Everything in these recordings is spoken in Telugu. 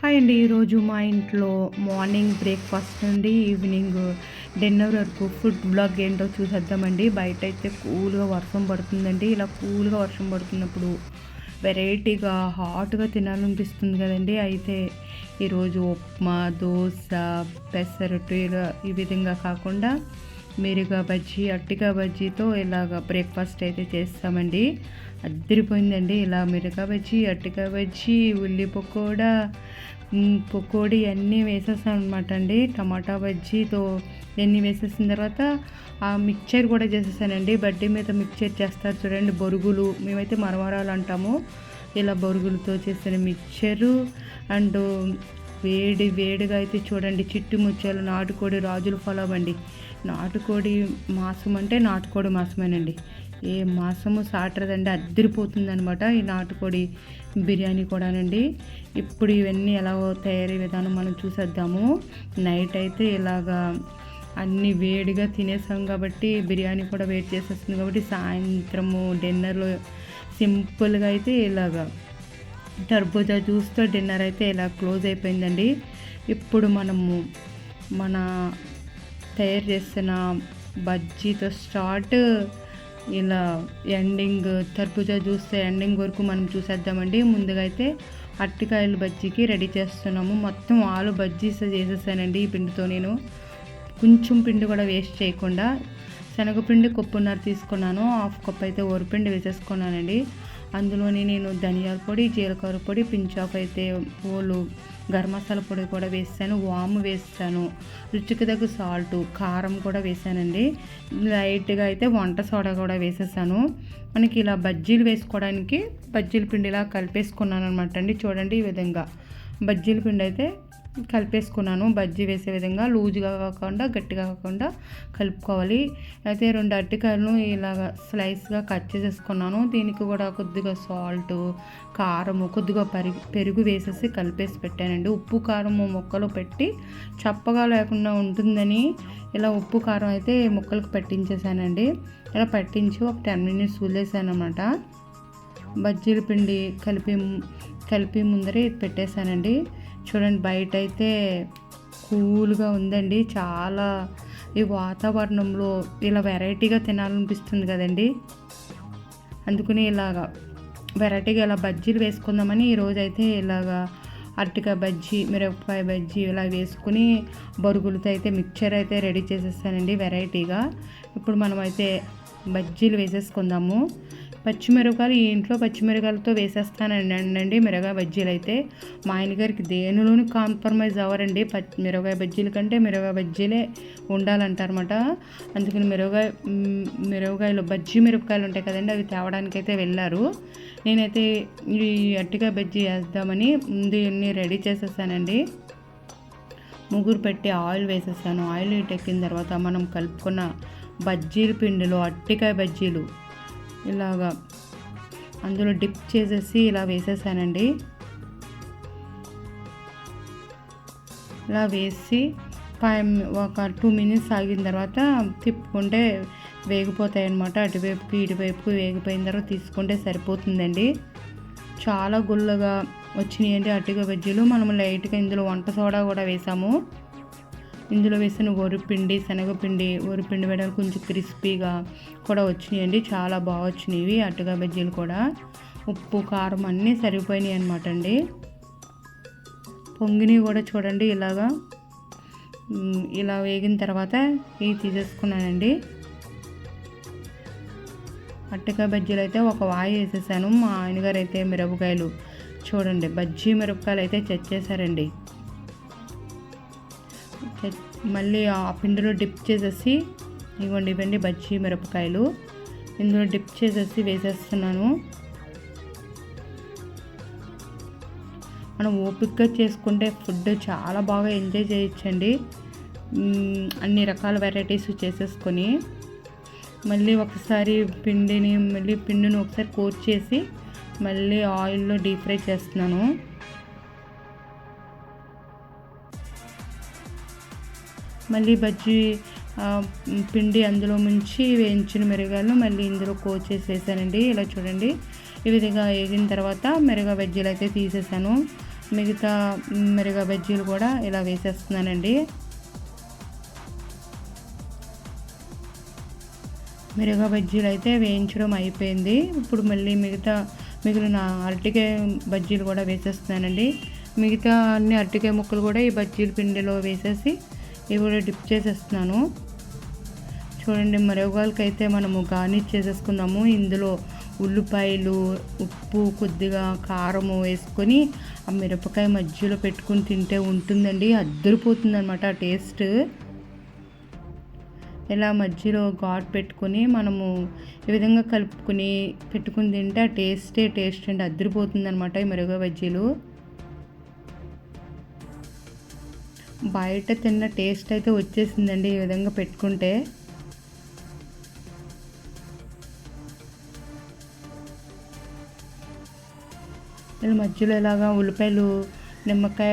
హాయ్ అండి. ఈరోజు మా ఇంట్లో మార్నింగ్ బ్రేక్ఫాస్ట్ నుండి ఈవినింగ్ డిన్నర్ వరకు ఫుడ్ బ్లాగ్ ఏంటో చూసేద్దామండి. బయట అయితే కూల్గా వర్షం పడుతుందండి. ఇలా కూల్గా వర్షం పడుతున్నప్పుడు వెరైటీగా హాట్గా తినాలనిపిస్తుంది కదండి. అయితే ఈరోజు ఉప్మా దోశ పెసరట్టు ఇలా ఈ విధంగా కాకుండా మెరుగా బజ్జీ అట్టిగా బజ్జీతో ఇలాగ బ్రేక్ఫాస్ట్ అయితే చేస్తామండి. అద్దరిపోయిందండి. ఇలా మిరకా బజ్జీ అట్టిగా బజ్జీ ఉల్లి పకోడా మ్, పకోడీ అన్నీ వేసేసాను అనమాట అండి టమాటా బజ్జీతో ఇవన్నీ వేసేసిన తర్వాత ఆ మిక్చర్ కూడా చేసేసానండి. బడ్డీ మీద మిక్చర్ చేస్తారు చూడండి బొరుగులు. మేమైతే మరమరాలు అంటాము. ఇలా బొరుగులతో చేసిన మిక్చరు అండ్ వేడి వేడిగా అయితే చూడండి చిట్టు ముచ్చాలు నాటుకోడి రాజుల ఫలం అండి. నాటుకోడి మాసం అంటే నాటుకోడి మాసమేనండి. ఏ మాసము సాటరదండి అద్దరిపోతుంది అనమాట ఈ నాటుకోడి బిర్యానీ కూడానండి. ఇప్పుడు ఇవన్నీ ఎలా తయారీ విధానం మనం చూసేద్దాము. నైట్ అయితే ఇలాగా అన్నీ వేడిగా తినేసాం కాబట్టి బిర్యానీ కూడా వేడి చేసేస్తుంది కాబట్టి సాయంత్రము డిన్నర్లో సింపుల్గా అయితే ఇలాగా టర్బూజా జ్యూస్తో డిన్నర్ అయితే ఇలా క్లోజ్ అయిపోయిందండి. ఇప్పుడు మనము మన తయారు చేసిన బజ్జీతో స్టార్ట్ ఇలా ఎండింగ్ తర్బూజా జ్యూస్ ఎండింగ్ వరకు మనం చూసేద్దామండి. ముందుగా అయితే అరటికాయలు బజ్జీకి రెడీ చేస్తున్నాము. మొత్తం ఆలు బజ్జీస్ చేసేసానండి ఈ పిండితో నేను. కొంచెం పిండి కూడా వేస్ట్ చేయకుండా శనగపిండి కొప్పున్నర తీసుకున్నాను. హాఫ్ కప్ అయితే వరిపిండి వేసేసుకున్నానండి. అందులోని నేను ధనియాల పొడి జీలకర్ర పొడి పించాఫ్ అయితే ఓలు గరం మసాలా పొడి కూడా వేసాను వాము వేసాను రుచికి తగ్గ సాల్ట్ కారం కూడా వేసానండి. లైట్గా అయితే వంట సోడా కూడా వేసేసాను. మనకి ఇలా బజ్జీలు వేసుకోవడానికి బజ్జీల పిండి ఇలా కలిపేసుకున్నాను అనమాట అండి. చూడండి ఈ విధంగా బజ్జీల పిండి అయితే కలిపేసుకున్నాను. బజ్జీ వేసే విధంగా లూజ్గా కాకుండా గట్టిగా కాకుండా కలుపుకోవాలి. అయితే రెండు అరటికాయలను ఇలాగ స్లైస్గా కట్ చేసేసుకున్నాను. దీనికి కూడా కొద్దిగా సాల్ట్ కారము కొద్దిగా పెరుగు పెరుగు వేసేసి కలిపేసి పెట్టానండి. ఉప్పు కారము ముక్కలు పెట్టి చప్పగా లేకుండా ఉంటుందని ఇలా ఉప్పు కారం అయితే ముక్కలకు పట్టించేసానండి. ఇలా పట్టించి ఒక టెన్ మినిట్స్ వదిలేసాను అనమాట బజ్జీల పిండి కలిపి కలిపి ముందరే పెట్టేశానండి. చూడండి బయట అయితే కూల్గా ఉందండి. చాలా ఈ వాతావరణంలో ఇలా వెరైటీగా తినాలనిపిస్తుంది కదండి. అందుకని ఇలాగా వెరైటీగా ఇలా బజ్జీలు వేసుకుందామని ఈరోజు అయితే ఇలాగా అరటికాయ బజ్జీ మిరపకాయ బజ్జీ ఇలా వేసుకుని బరుగులతో అయితే మిక్చర్ అయితే రెడీ చేసేస్తానండి వెరైటీగా. ఇప్పుడు మనమైతే బజ్జీలు వేసేసుకుందాము. పచ్చిమిరపకాయలు ఈ ఇంట్లో పచ్చిమిరపకాయలతో వేసేస్తానండి. అండి మిరగాయ బజ్జీలు అయితే మా ఆయనగారికి దేనిలోనూ కాంప్రమైజ్ అవ్వరండి. పచ్చి మిరగాయ బజ్జీల కంటే మిరగాయ బజ్జీలే ఉండాలంటారన్నమాట. అందుకని మిరగాయ మిరగాయలు మిరపకాయలు బజ్జీ మిరపకాయలు ఉంటాయి కదండి అవి తేవడానికైతే వెళ్ళారు. నేనైతే ఈ అట్టిగా బజ్జీ వేద్దామని ముందు ఇవన్నీ రెడీ చేసేసానండి. ముగ్గురు పెట్టి ఆయిల్ వేసేసాను. ఆయిల్ హీట్ ఎక్కిన తర్వాత మనం కలుపుకున్న బజ్జీల పిండిలో అట్టికాయ బజ్జీలు ఇలాగా అందులో డిప్ చేసేసి ఇలా వేసేసానండి. ఇలా వేసి ఫైవ్ ఒక టూ మినిట్స్ ఆగిన తర్వాత తిప్పుకుంటే వేగిపోతాయి అన్నమాట అటువైపుకి ఇటువైపుకి వేగిపోయిన తర్వాత తీసుకుంటే సరిపోతుందండి. చాలా గుల్లగా వచ్చినాయండి అటుగా బజ్జీలు. మనం లైట్గా ఇందులో వంట సోడా కూడా వేసాము. ఇందులో వేసిన వరిపిండి శనగపిండి వరిపిండి వేయడానికి కొంచెం క్రిస్పీగా కూడా వచ్చినాయండి. చాలా బాగా వచ్చినాయి అట్టుగా బజ్జీలు కూడా. ఉప్పు కారం అన్నీ సరిపోయినాయి అనమాట అండి. పొంగినవి కూడా చూడండి ఇలాగా. ఇలా వేగిన తర్వాత ఇవి తీసేసుకున్నానండి. అట్టకాయ బజ్జీలు అయితే ఒక వాయి వేసేసాను. మా ఆయనగారు అయితే మిరపకాయలు చూడండి. బజ్జీ మిరపకాయలు అయితే చచ్చేసారండి. మళ్ళీ ఆ పిండిలో డిప్ చేసేసి ఇవ్వండి ఇవ్వండి బజ్జీ మిరపకాయలు. ఇందులో డిప్ చేసేసి వేసేస్తున్నాను. మనం ఓపికగా చేసుకుంటే ఫుడ్ చాలా బాగా ఎంజాయ్ చేయొచ్చండి. అన్ని రకాల వెరైటీస్ చేసేసుకొని మళ్ళీ ఒకసారి పిండిని మళ్ళీ పిండిని ఒకసారి కోట్ చేసి మళ్ళీ ఆయిల్లో డీప్ ఫ్రై చేస్తున్నాను. మళ్ళీ బజ్జీ పిండి అందులో ముంచి వేయించిన మిరగాయలు మళ్ళీ ఇందులో కోచేసి వేసానండి ఇలా చూడండి. ఈ విధంగా వేగిన తర్వాత మిరగా బజ్జీలు అయితే తీసేసాను. మిగతా మిరగా బజ్జీలు కూడా ఇలా వేసేస్తున్నానండి. మిరగా బజ్జీలు అయితే వేయించడం అయిపోయింది. ఇప్పుడు మళ్ళీ మిగతా మిగిలిన అరటికాయ బజ్జీలు కూడా వేసేస్తున్నానండి. మిగతా అన్ని అరటికాయ ముక్కలు కూడా ఈ బజ్జీల పిండిలో వేసేసి ఇవి కూడా డిప్ చేసేస్తున్నాను. చూడండి మరొకరికి అయితే మనము గార్నిష్ చేసేసుకుందాము. ఇందులో ఉల్లిపాయలు ఉప్పు కొద్దిగా కారము వేసుకొని ఆ మిరపకాయ మధ్యలో పెట్టుకుని తింటే ఉంటుందండి. అద్దరిపోతుందనమాట ఆ టేస్ట్. ఇలా మధ్యలో ఘాట్ పెట్టుకొని మనము ఈ విధంగా కలుపుకొని పెట్టుకుని తింటే ఆ టేస్టే టేస్ట్ అండి. అద్దరిపోతుందనమాట ఈ మెరుగ బజ్జీలు బయట తిన్న టేస్ట్ అయితే వచ్చేసిందండి ఈ విధంగా పెట్టుకుంటే. మధ్యలో ఇలాగా ఉల్లిపాయలు నిమ్మకాయ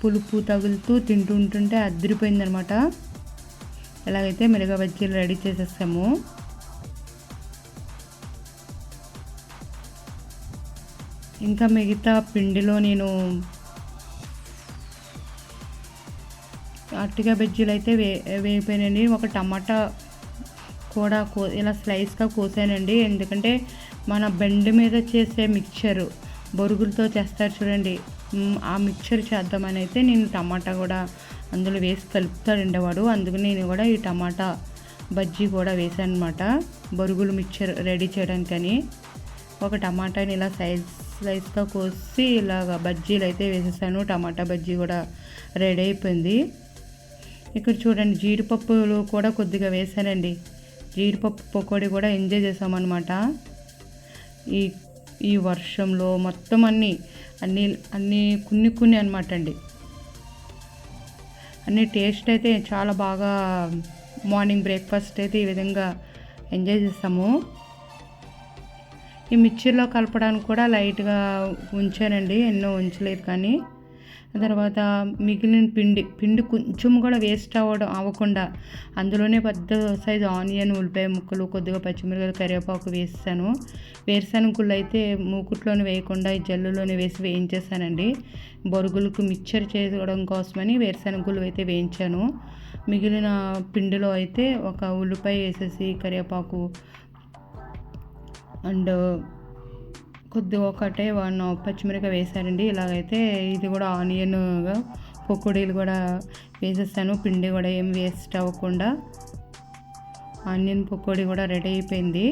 పులుపు తగులుతూ తింటుంటుంటే అద్దరిపోయిందనమాట ఎలాగైతే మిరగ బజ్జీలు రెడీ చేసేస్తాము ఇంకా మిగతా పిండిలో నేను అట్టిగా బజ్జీలు అయితే వే వేగిపోయినండి ఒక టమాటా కూడా కో ఇలా స్లైస్గా కోసానండి. ఎందుకంటే మన బెండ్ మీద చేసే మిక్చరు బొరుగులతో చేస్తారు చూడండి. ఆ మిక్చర్ చేద్దామని అయితే నేను టమాటా కూడా అందులో వేసి కలుపుతాడండి వాడు. అందుకు నేను కూడా ఈ టమాటా బజ్జీ కూడా వేసాను అనమాట బొరుగులు మిక్చర్ రెడీ చేయడానికని. ఒక టమాటాని ఇలా సైజ్ స్లైస్గా కోసి ఇలాగ బజ్జీలు అయితే వేసేసాను. టమాటా బజ్జీ కూడా రెడీ అయిపోయింది. ఇక్కడ చూడండి జీడిపప్పులు కూడా కొద్దిగా వేసానండి జీడిపప్పు పకోడీ కూడా ఎంజాయ్ చేసామన్నమాట ఈ ఈ వర్షంలో మొత్తం అన్నీ అన్నీ అన్నీ కొన్ని కొన్ని అనమాట అండి. అన్ని టేస్ట్ అయితే చాలా బాగా మార్నింగ్ బ్రేక్ఫాస్ట్ అయితే ఈ విధంగా ఎంజాయ్ చేస్తాము. ఈ మిక్చర్లో కలపడానికి కూడా లైట్గా ఉంచానండి ఎన్నో ఉంచలేదు కానీ. తర్వాత మిగిలిన పిండి పిండి కొంచెం కూడా వేస్ట్ అవ్వడం అవ్వకుండా అందులోనే పెద్ద సైజు ఆనియన్ ఉల్లిపాయ ముక్కలు కొద్దిగా పచ్చిమిరపకాయలు కరివేపాకు వేసాను. వేరుశనగుళ్ళు అయితే మూకుట్లోనే వేయకుండా ఈ జల్లులోనే వేసి వేయించేసానండి. బొరుగులకు మిక్చర్ చేయడం కోసమని వేరుశనగుళ్ళు అయితే వేయించాను. మిగిలిన పిండిలో అయితే ఒక ఉల్లిపాయ వేసేసి కరివేపాకు అండ్ కొద్దిగా ఒకటే వన్ పచ్చిమిరపకాయ వేసారండి ఇలాగైతే ఇది కూడా ఆనియన్ పకోడీలు కూడా వేసేసాను. పిండి కూడా ఏం వేస్ట్ అవ్వకుండా. ఆనియన్ పకోడీ కూడా రెడీ అయిపోయింది.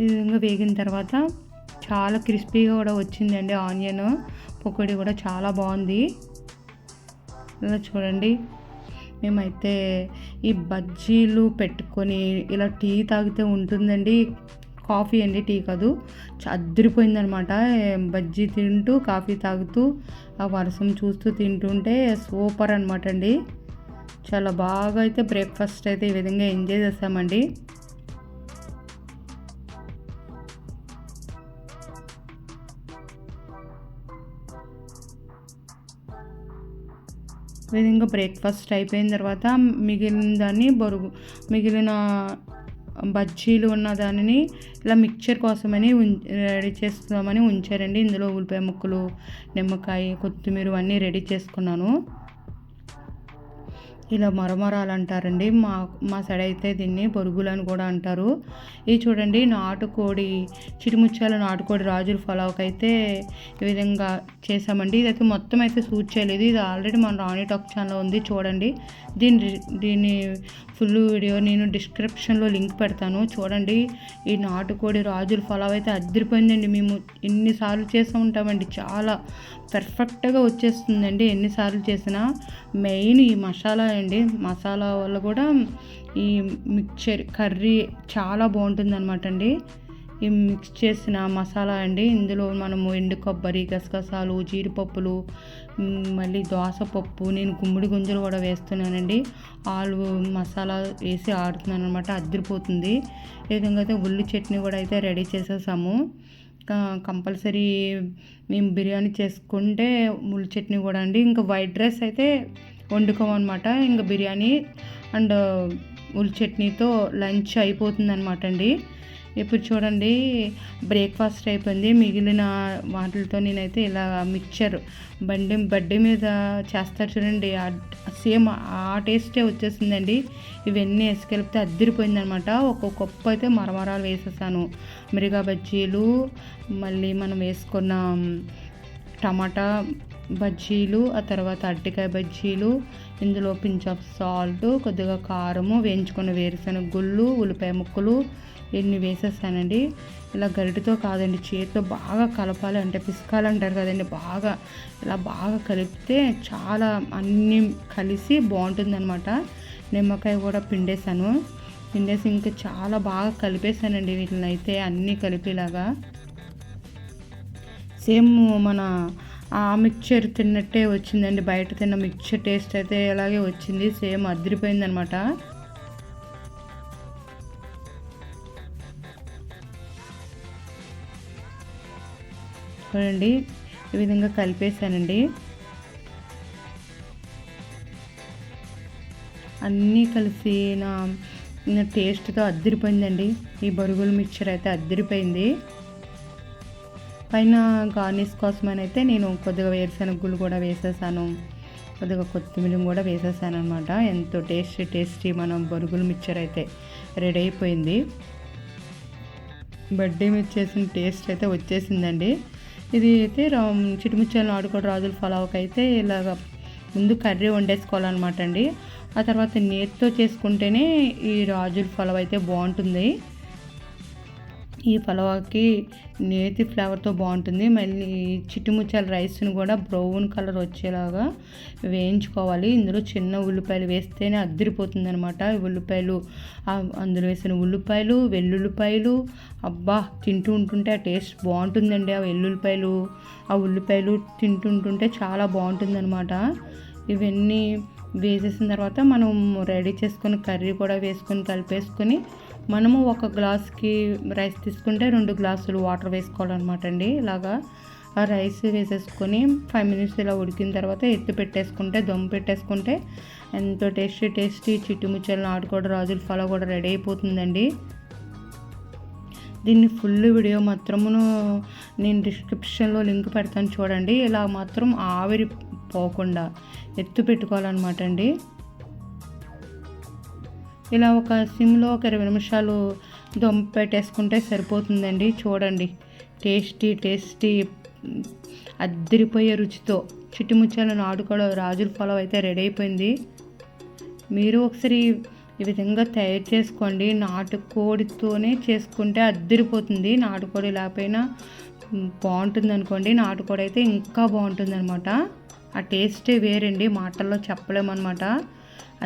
ఈ విధంగా వేగిన తర్వాత చాలా క్రిస్పీగా కూడా వచ్చిందండి ఆనియన్. పకోడీ కూడా చాలా బాగుంది. ఇలా చూడండి. మేమైతే ఈ బజ్జీలు పెట్టుకొని ఇలా టీ తాగితే ఉంటుందండి. కాఫీ అండి టీ కాదు. అద్దరిపోయిందనమాట బజ్జీ తింటూ కాఫీ తాగుతూ ఆ వర్షం చూస్తూ తింటుంటే సూపర్ అనమాట అండి. చాలా బాగా అయితే బ్రేక్ఫాస్ట్ అయితే ఈ విధంగా ఎంజాయ్ చేస్తామండి విధంగా బ్రేక్ఫాస్ట్ అయిపోయిన తర్వాత మిగిలిన దాన్ని బొరుగు మిగిలిన బజ్జీలు ఉన్న దానిని ఇలా మిక్చర్ కోసమని రెడీ చేస్తామని ఉంచారండి. ఇందులో ఉల్లిపాయ ముక్కలు నిమ్మకాయ కొత్తిమీర అన్నీ రెడీ చేసుకున్నాను. ఇలా మరమరాలు అంటారండి మా మా సైడ్ అయితే దీన్ని బొరుగులు అని కూడా అంటారు. ఇది చూడండి నాటుకోడి చిటిముచ్చాల నాటుకోడి రాజుల ఫలావ్కి అయితే ఈ విధంగా చేసామండి ఇదైతే మొత్తం అయితే సూట్ చేయలేదు. ఇది ఆల్రెడీ మన రాణి టాక్ ఛానల్లో ఉంది చూడండి. దీని దీన్ని ఫుల్ వీడియో నేను డిస్క్రిప్షన్లో లింక్ పెడతాను. చూడండి ఈ నాటుకోడి రాజుల ఫలావ్ అయితే అద్దరిపోయిందండి మేము ఎన్నిసార్లు చేస్తూ ఉంటామండి. చాలా పర్ఫెక్ట్గా వచ్చేస్తుందండి. ఎన్నిసార్లు చేసినా మెయిన్ ఈ మసాలా అండి. మసాలా వల్ల కూడా ఈ మిక్చర్ కర్రీ చాలా బాగుంటుంది అనమాట అండి. ఈ మిక్స్ చేసిన మసాలా అండి. ఇందులో మనము ఎండు కొబ్బరి గసగసాలు జీడిపప్పులు మళ్ళీ దోసపప్పు నేను గుమ్మడి గుంజలు కూడా వేస్తున్నానండి. ఆలు మసాలా వేసి ఆడుతున్నాను అనమాట అద్దరిపోతుంది ఈ విధంగా అయితే ఉల్లి చట్నీ కూడా అయితే రెడీ చేసేసాము. కంపల్సరీ మేము బిర్యానీ చేసుకుంటే ఉల్లి చట్నీ కూడా అండి. ఇంకా వైట్ రైస్ అయితే వండుకోమన్నమాట. ఇంకా బిర్యానీ అండ్ ఉల్లి చట్నీతో లంచ్ అయిపోతుంది అనమాట అండి ఇప్పుడు చూడండి బ్రేక్ఫాస్ట్ అయిపోయింది. మిగిలిన వాటితో నేనైతే ఇలా మిక్చర్ బండి బడ్డీ మీద చేస్తారు చూడండి. సేమ్ ఆ టేస్టే వచ్చేసిందండి. ఇవన్నీ వేసుకెళ్తే అద్దరిపోయిందనమాట ఒక్కొక్క కప్పు అయితే మరమరాలు వేసేసాను. మిరిగా బజ్జీలు మళ్ళీ మనం వేసుకున్న టమాటా బజ్జీలు ఆ తర్వాత అరటికాయ బజ్జీలు ఇందులో పించ్ ఆఫ్ సాల్ట్ కొద్దిగా కారము వేయించుకున్న వేరుశనగ గుళ్ళు ఉల్లిపాయ ముక్కలు ఇన్ని వేసేస్తానండి. ఇలా గరిటితో కాదండి చేతితో బాగా కలపాలి అంటే పిసకాలంటారు కదండి బాగా. ఇలా బాగా కలిపితే చాలా అన్నీ కలిసి బాగుంటుందన్నమాట. నిమ్మకాయ కూడా పిండేశాను. పిండేసి ఇంకా చాలా బాగా కలిపేశానండి వీటిని అయితే అన్నీ కలిపేలాగా సేమ్ మన ఆ మిక్చర్ తిన్నట్టే వచ్చిందండి. బయట తిన్న మిక్చర్ టేస్ట్ అయితే అలాగే వచ్చింది. సేమ్ అదిరిపోయింది అనమాట చూడండి ఈ విధంగా కలిపేసానండి అన్నీ కలిసి నా టేస్ట్తో అద్దరిపోయిందండి ఈ బరుగుల మిక్చర్ అయితే అద్దరిపోయింది పైన గార్నిష్ కోసమని అయితే నేను కొద్దిగా వేరుశనగలు కూడా వేసేసాను. కొద్దిగా కొత్తిమీర కూడా వేసేసాను అనమాట ఎంతో టేస్టీ టేస్టీ మనం బొరుగులు మిక్చర్ అయితే రెడీ అయిపోయింది. బర్త్డే చేసిన టేస్ట్ అయితే వచ్చేసిందండి. ఇది అయితే చిటిముచ్చాలను ఆడుకోవడం రాజుల ఫలావ్కి అయితే ఇలాగ ముందు కర్రీ వండేసుకోవాలన్నమాట అండి. ఆ తర్వాత నేతితో చేసుకుంటేనే ఈ రాజుల ఫలవ్ అయితే బాగుంటుంది. ఈ పలవాకి నేతి ఫ్లేవర్తో బాగుంటుంది. మళ్ళీ చిట్టుముచ్చాల రైస్ని కూడా బ్రౌన్ కలర్ వచ్చేలాగా వేయించుకోవాలి. ఇందులో చిన్న ఉల్లిపాయలు వేస్తేనే అద్దరిపోతుంది అనమాట ఉల్లిపాయలు అందులో వేసిన ఉల్లిపాయలు వెల్లుల్లిపాయలు అబ్బా తింటూ ఉంటుంటే ఆ టేస్ట్ బాగుంటుందండి. ఆ వెల్లుల్లిపాయలు ఆ ఉల్లిపాయలు తింటుంటుంటే చాలా బాగుంటుందన్నమాట. ఇవన్నీ వేసేసిన తర్వాత మనం రెడీ చేసుకొని కర్రీ కూడా వేసుకొని కలిపేసుకొని మనము ఒక గ్లాస్కి రైస్ తీసుకుంటే రెండు గ్లాసులు వాటర్ వేసుకోవాలన్నమాట అండి. ఇలాగా ఆ రైస్ వేసేసుకొని ఫైవ్ మినిట్స్ ఇలా ఉడికిన తర్వాత ఎత్తి పెట్టేసుకుంటే దమ్ పెట్టేసుకుంటే ఎంతో టేస్టీ టేస్టీ చిట్టుముచ్చలు నాటుకోవడం రాజుల ఫల కూడా రెడీ అయిపోతుందండి. దీన్ని ఫుల్ వీడియో మాత్రమును నేను డిస్క్రిప్షన్లో లింక్ పెడతాను చూడండి. ఇలా మాత్రం ఆవిరి పోకుండా ఎత్తు పెట్టుకోవాలన్నమాట అండి. ఇలా ఒక సిమ్లో ఒక ఇరవై నిమిషాలు దొమ్మ పెట్టేసుకుంటే సరిపోతుందండి. చూడండి. Tasty tasty అద్దరిపోయే రుచితో. చిట్టుముచ్చాలను ఆడుకోవడం రాజుల పొలం అయితే రెడీ అయిపోయింది. మీరు ఒకసారి ఈ విధంగా తయారు చేసుకోండి. నాటుకోడితోనే చేసుకుంటే అద్దరిపోతుంది. నాటుకోడి లేకపోయినా బాగుంటుంది అనుకోండి. నాటుకోడి అయితే ఇంకా బాగుంటుంది అనమాట ఆ టేస్టే వేరండి. మాటల్లో చెప్పలేమన్నమాట.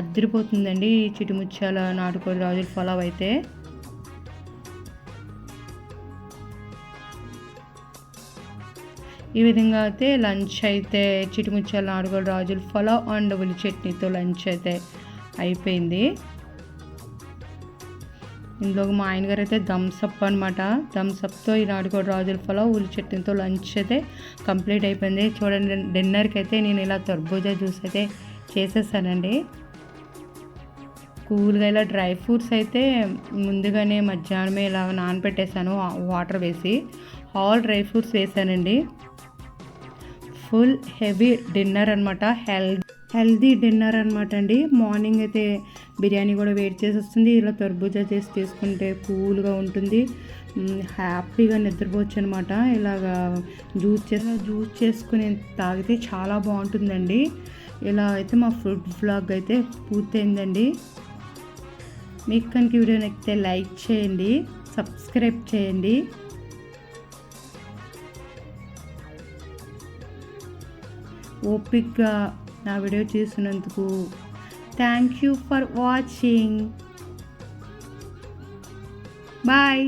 అద్దరిపోతుందండి ఈ చిటిముచ్చాల నాటుకోడి రాజుల ఫలావ్ అయితే. ఈ విధంగా అయితే లంచ్ అయితే చిటిముచ్చాల నాటుకోడి రాజుల ఫలావ్ అండ్ ఉల్లి చట్నీతో లంచ్ అయితే అయిపోయింది. ఇందులో మా ఆయనగారు అయితే థమ్సప్ అనమాట థమ్సప్తో ఈ నాటుకోడి రాజుల ఫలావ్ ఉల్లి చట్నీతో లంచ్ అయితే కంప్లీట్ అయిపోయింది. చూడండి డిన్నర్కి అయితే నేను ఇలా తర్బూజా జ్యూస్ అయితే చేసేసానండి. కూల్గా ఇలా డ్రై ఫ్రూట్స్ అయితే ముందుగానే మధ్యాహ్నమే ఇలా నానబెట్టేశాను వాటర్ వేసి. ఆల్ డ్రై ఫ్రూట్స్ వేసానండి. ఫుల్ హెవీ డిన్నర్ అనమాట హెల్త్ హెల్దీ డిన్నర్ అనమాట అండి. మార్నింగ్ అయితే బిర్యానీ కూడా వెయిట్ చేసి వస్తుంది. ఇలా తర్బూజా చేసి తీసుకుంటే కూల్గా ఉంటుంది. హ్యాపీగా నిద్రపోవచ్చు అనమాట ఇలాగా జ్యూస్ చేసి జ్యూస్ చేసుకుని తాగితే చాలా బాగుంటుందండి. ఇలా అయితే మా ఫుడ్ వ్లాగ్ అయితే పూర్తయిందండి. మీకు కనుక వీడియో నచ్చితే లైక్ చేయండి సబ్స్క్రైబ్ చేయండి. ఓపిక్గా నా వీడియో చూసినందుకు thank you for watching. Bye.